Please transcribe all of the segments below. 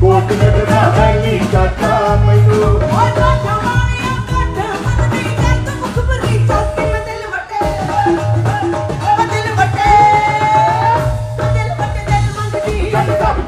ਕੋਟ ਨਗਰਾ ਬੈਲੀ ਕਾਕਾ ਮੈਨੂੰ ਜੱਟ ਦੱਬ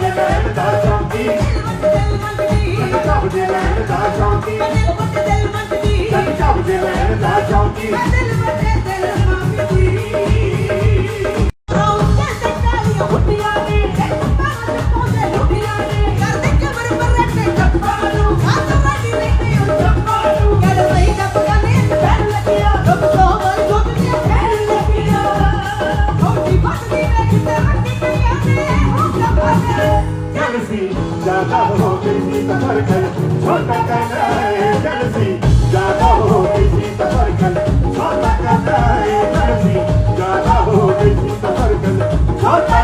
ਚੱਲ ਸੀ ਜ਼ਿਆਦਾ ਹੋ ਗਈ ਸੀ ਤਾਂ ਫਰਕਲ ਛੋਟਾ ਕਰਨਾ ਹੈ ਚੱਲ ਸੀ ਜ਼ਿਆਦਾ ਹੋ ਗਈ ਸੀ ਤਾਂ ਫਰਕਲ ਛੋਟਾ ਕਰਨਾ ਹੈ ਚੱਲ ਸੀ ਜ਼ਿਆਦਾ ਹੋ ਗਈ ਸੀ ਤਾਂ ਫਰਕਲ ਛੋਟਾ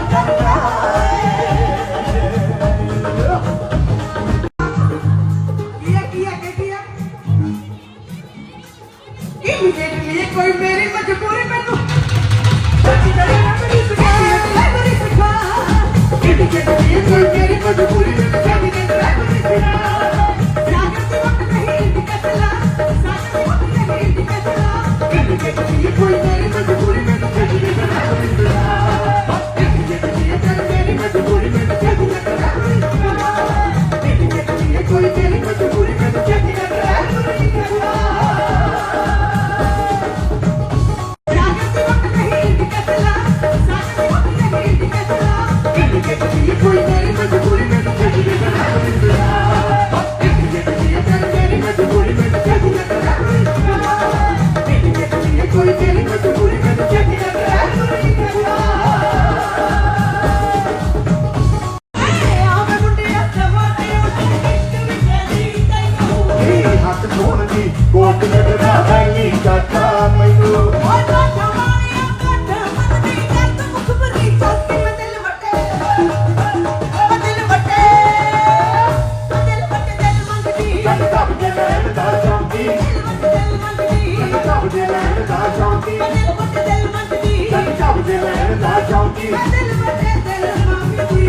ਲੈਣ ਦਾ ਸ਼ੌਂਕੀ ਓ ਦਿਲ ਵਟੇ ਦਿਲ ਮੰਗਦੀ। ਜੱਟ ਦੱਬ ਦੇ ਲੈਣ ਦਾ ਸ਼ੌਂਕੀ ਓ ਦਿਲ ਵਟੇ ਦਿਲ ਮੰਗਦੀ।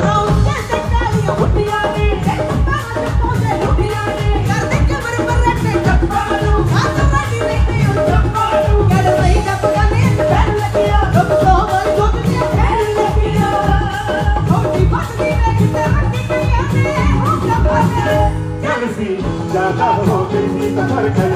ਰੌਂਕੇ ਤੇ ਕਾਲੀਆਂ ਮੁੱਠੀਆਂ ਨੇ ਇੱਕ ਬਾਹਰ ਪੌਂਦੇ ਲੁੱਟੀਆਂ ਨੇ ਕਰਦੇ ਕਬਰ ਪਰ ਰੱਖੇ ਚੱਪਾ ਨੂੰ। ਹੱਥ ਵੱਡੀ ਲੈਂਦੇ ਉਹ ਚੱਪਾ ਨੂੰ। ਗੱਲ ਸਹੀ ਚੱਪਾ ਨੇ ਪੈਰ ਲੱਗਿਆ। ਰੁਕ ਤੋਂ ਵਰ ਜੁੱਟ ਕੇ ਪੈਰ ਲੱਗਿਆ। ਹੋਟੀ ਫੱਟਦੀ ਵੇਖ ਤੇ ਰੱਖੀ ਪਈਆਂ ਨੇ। ਉਹ ਚੱਪਾ ਚੱਲ ਸੀ ਜ਼ਿਆਦਾ ਹੋ ਗਈ ਤਾਂ ਫਰਕਲ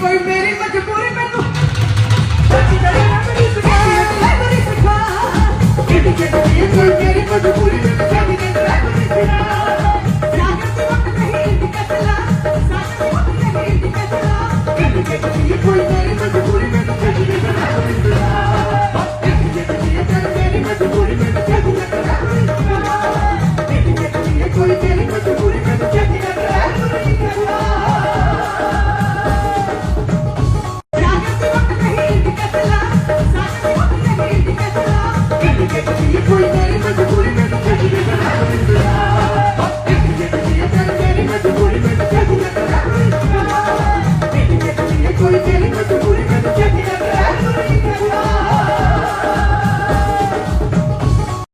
ਕੋਈ ਮੇਰੀ ਮਜਬੂਰੀ ਮੈਨੂੰ ਸੱਚੀ ਗੱਲ ਨਾ ਮੇਰੀ ਸਿਖਾ ਮੇਰੀ ਸਿਖਾ ਕਿਹੜੀ ਕਿਹੜੀ ਕੋਈ ਮੇਰੀ ਮਜਬੂਰੀ ਮੈਨੂੰ ਸੱਚੀ ਗੱਲ ਨਾ ਮੇਰੀ ਸਿਖਾ Pulver, pulver, pulver